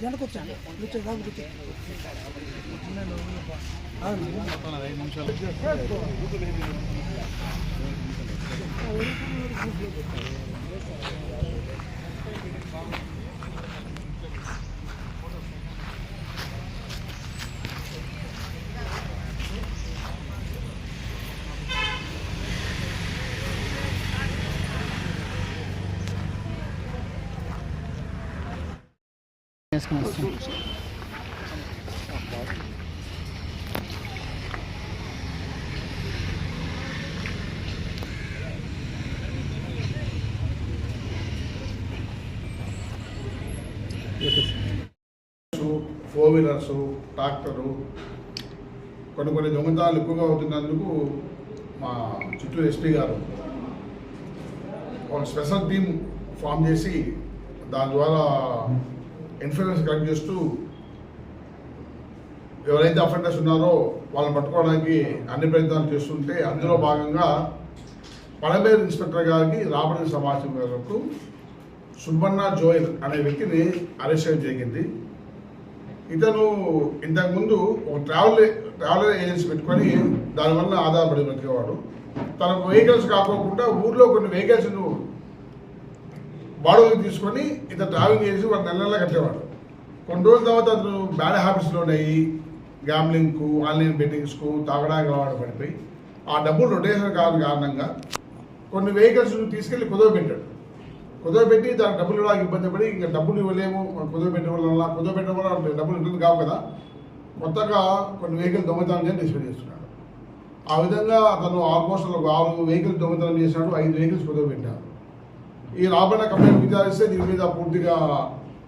వెనకొచ్చాను కూర్చో బాబు కూర్చో వస్తాం. ఫోర్ వీలర్స్ ట్రాక్టరు కొన్ని కొన్ని దొంగతనాలు ఎక్కువగా అవుతున్నందుకు మా చిత్తూరు ఎస్పీ గారు ఒక స్పెషల్ టీమ్ ఫామ్ చేసి దాని ద్వారా ఇన్ఫర్మేషన్ కలెక్ట్ చేస్తూ ఎవరైతే అఫెండర్స్ ఉన్నారో వాళ్ళని పట్టుకోవడానికి అన్ని ప్రయత్నాలు చేస్తుంటే అందులో భాగంగా పడమేరు ఇన్స్పెక్టర్ గారికి రాబడిన సమాచారం మేరకు సుబ్బన్న జోయల్ అనే వ్యక్తిని అరెస్ట్ చేయడం జరిగింది. ఇతను ఇంతకుముందు ఒక ట్రావెల్ ట్రావెల్ ఏజెన్సీ పెట్టుకొని దానివల్ల ఆధారపడి బతికేవాడు. తనకు వెహికల్స్ కాకోకుండా ఊర్లో కొన్ని వెహికల్స్ను బాడుగకు తీసుకొని ఇతను ట్రావెలింగ్ చేసి వాడు నెల నెల కట్టేవాడు. కొన్ని రోజుల తర్వాత అతను బ్యాడ్ హ్యాబిట్స్లో ఉన్నాయి గ్యామ్లింగ్కు ఆన్లైన్ బెట్టింగ్స్కు తాగడానికి అలవాటు పడిపోయి. ఆ డబ్బులు రొటేషన్ కావడం కారణంగా కొన్ని వెహికల్స్ తీసుకెళ్ళి కుదవ పెట్టాడు. కుదవ పెట్టి డబ్బులు ఇవ్వడానికి ఇబ్బంది పడి ఇంకా డబ్బులు ఇవ్వలేము కుదవ పెట్టడం వల్ల కుదవ పెట్టడం వల్ల డబ్బులు ఉంటుంది కావు కదా. కొత్తగా కొన్ని వెహికల్ దొంగతనం చేసి డిస్ప్లే చేస్తున్నాడు. ఆ విధంగా అతను ఆల్మోస్ట్ ఒక ఆరు వెహికల్స్ దొంగతనం చేశాడు ఐదు వెహికల్స్ కుదవ పెట్టాడు. ఈ రాబడిన కంప్లైంట్ విచారిస్తే దీని మీద పూర్తిగా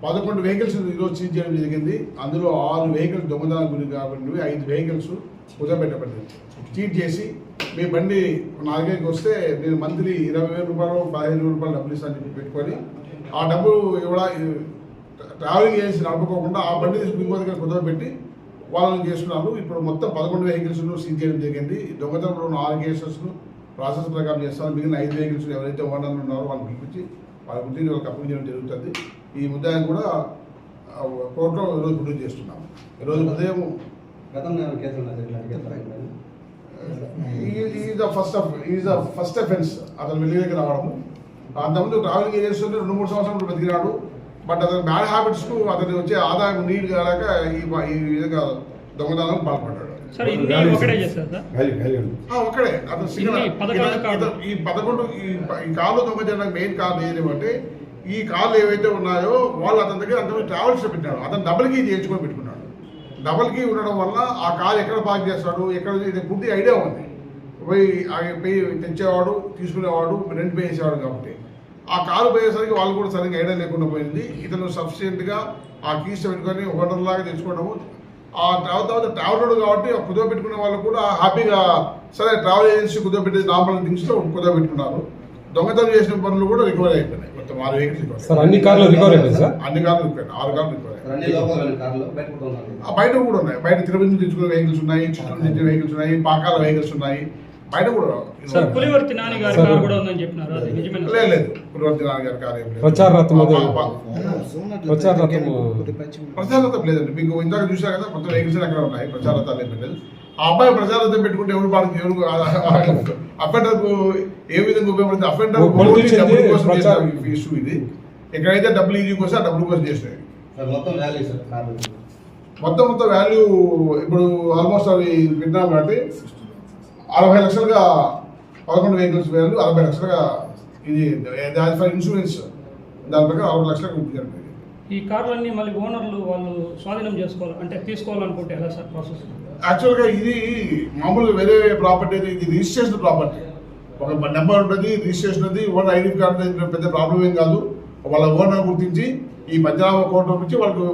పదకొండు వెహికల్స్ ఈరోజు సీజ్ చేయడం జరిగింది. అందులో ఆరు వెహికల్స్ దొంగతనం గురి కాబట్టి ఐదు వెహికల్స్ కుదరబెట్టబడింది చీట్ చేసి మీ బండి నాలుగైదుకి వస్తే నేను మంత్లీ ఇరవై వేల రూపాయలు పదిహేను వేల రూపాయలు డబ్బులు ఇస్తాను చెప్పి పెట్టుకొని ఆ డబ్బులు ఇవ్వడా ట్రావెలింగ్ చేసి నడుపుకోకుండా ఆ బండి తీసుకుని ఇంకో దగ్గర కుదరబెట్టి వాళ్ళని చేస్తున్నారు ఇప్పుడు మొత్తం పదకొండు వెహికల్స్ సీజ్ చేయడం జరిగింది. దొంగతనంలో ఉన్న ఆరు కేసెస్ను ప్రాసెస్ ప్రకారం చేస్తాను మిగిలిన ఐదు వెహికల్స్ ఎవరైతే ఓనర్లు ఉన్నారో వాళ్ళని పిలిపించి వాళ్ళ గురించి వాళ్ళకి అప్పగించడం జరుగుతుంది ఈ ముద్దాయిని కూడా కోర్టులో ఈరోజు ప్రొడ్యూస్ చేస్తున్నాం ఈరోజు ఉదయం? Is the first is the first offence అతను వెళ్ళి దగ్గర రావడము అంతకుముందు ట్రావెలింగ్ చేస్తుంటే రెండు మూడు సంవత్సరాలు బతికినాడు బట్ అతని బ్యాడ్ హ్యాబిట్స్కు అతనికి వచ్చే ఆదాయం నీడ్ కాలేక ఈ ఈ విధంగా దొంగతనాలకు పాల్పడ్డాడు. ఒక్కడే అతను కార్లు. ఈ పదకొండు ఈ కార్లు దొంగతనానికి మెయిన్ కారణం ఏంటంటే ఈ కార్లు ఏవైతే ఉన్నాయో వాళ్ళు అతని దగ్గర అంతమంది ట్రావెల్స్ పెట్టాడు అతను డబుల్ కీ చేయించుకొని పెట్టుకున్నాడు. డబుల్ కీ ఉండడం వల్ల ఆ కార్ ఎక్కడ పార్క్ చేస్తాడు ఎక్కడ ఇది పూర్తి ఐడియా ఉంది. పోయి పోయి తెచ్చేవాడు తీసుకునేవాడు రెంట్ పే చేసేవాడు కాబట్టి. ఆ కారు పోయేసరికి వాళ్ళు కూడా సరిగ్గా ఐడియా లేకుండా పోయింది. ఇతను సఫిషియెంట్గా ఆ కీస్ పెట్టుకొని హోటల్ లాగా తెచ్చుకోవడము ఆ తర్వాత తర్వాత ట్రావెలర్ కాబట్టి ఆ కుదువ పెట్టుకునే వాళ్ళు కూడా హ్యాపీగా సరే ట్రావెల్ ఏజెన్సీ కుదువ పెట్టేది నార్మల్ థింగ్స్లో కుదువ పెట్టుకున్నారు. దొంగతనం చేసిన పనులు కూడా రికవర్ అయిపోయినాయి. మొత్తం ఆరు వెహికల్స్ రికవర్ సార్ అన్ని కార్లు రికవర్ అయిపోయింది సార్? అన్ని కార్లు రికవర్. ఆరు కార్లు రికవర్ బయట కూడా ఉన్నాయి. బయట తిరుపతి నుంచి తెచ్చుకునే వెహికల్స్ ఉన్నాయి చిత్తూరు నుంచి వెహికల్స్ ఉన్నాయి పాకాల వెహికల్స్ ఉన్నాయి. బయట కూడా సార్, పులివర్తి నాని గారి సార్. కారు కూడా ఉందని చెప్పినారు? అది నిజమేనా లేదు లేదు. పులివర్తి నాన్నగారి కారు ఏం లేదు. ప్రచార రథం అది- ఆ, పా- పా- వచ్చారు రథము. ప్రచారతం లేదండి. మీకు ఇందాక చూసారు కదా మొత్తం వెహికల్స్ అక్కడ ఉన్నాయి? ప్రచారతాలు ఏం పెట్టలేదు. ఆ అబ్బాయి ప్రచారతం పెట్టుకుంటే ఎవరు పాడు ఎవరు అఫెండర్ ఏ విధంగా ఉపయోగపడుతుంది? అఫెండర్ డబ్బుల కోసం ప్రచారం. ఇష్యూ ఇది. ఎక్కడైతే డబ్బులు ఈజీ కోసం ఆ డబ్బుల కోసం చేసినాయి. సార్ మొత్తం వాల్యూ సార్ కార్లు మొత్తం మొత్తం వాల్యూ ఇప్పుడు ఆల్మోస్ట్ అవి విన్నాం కాబట్టి అరవై లక్షలుగా పదకొండు వెహికల్స్ వాల్యూ అరవై లక్షలుగా ఇది దాని ఫర్ ఇన్సూరెన్స్. దాని ప్రకారం అరవై లక్షలకు జరిగింది ఈ కార్లన్నీ మళ్ళీ ఓనర్లు వాళ్ళు స్వాధీనం చేసుకోవాలి అంటే తీసుకోవాలనుకుంటే ఎలా సార్ ప్రాసెస్ యాక్చువల్గా ఇది మామూలుగా వేరే ప్రాపర్టీ అయితే ఇది రిజిస్ట్రేషన్ ప్రాపర్టీ. ఒక నెంబర్ ఉంటుంది రిజిస్ట్రేషన్ ఉంది ఓనర్ ఐడి కార్డు పెద్ద ప్రాబ్లం ఏం కాదు. వాళ్ళ ఓనర్ గుర్తించి ఈ పంజాబ్ కోర్టు నుంచి వాళ్ళకు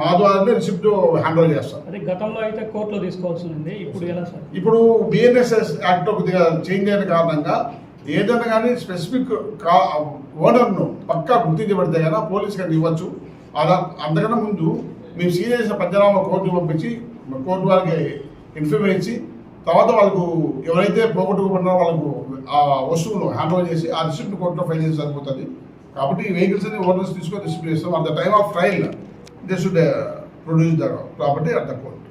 మా ద్వారానే రిసిప్ట్ హ్యాండ్ ఓవర్ చేస్తాం. అది గతంలో అయితే కోర్టులో తీసుకోవాల్సి ఉంది. ఇప్పుడు ఎలా సార్? ఇప్పుడు బిఎన్ఎస్ఎస్ యాక్ట్ కొద్దిగా చేంజ్ అయిన కారణంగా ఏదైనా కానీ స్పెసిఫిక్ ఓనర్ను పక్కా గుర్తించబడితే కదా పోలీస్ కానీ ఇవ్వచ్చు. అలా అంతకన్నా ముందు మేము సీరియస్ పంచనామా కోర్టు పంపించి కోర్టు వారికి ఇన్ఫర్మేషన్ ఇచ్చి తర్వాత వాళ్ళకు ఎవరైతే పోగొట్టుకోబడినారో వాళ్ళకు ఆ వస్తువును హ్యాండ్ ఓవర్ చేసి ఆ రిసిప్ట్ కోర్టులో ఫైల్ చేసి సరిపోతుంది. కాబట్టి ఈ వెహికల్స్ అన్ని ఓనర్స్ తీసుకొని రిసిప్ట్ చేస్తాం. At the time of trial they should produce the property at the court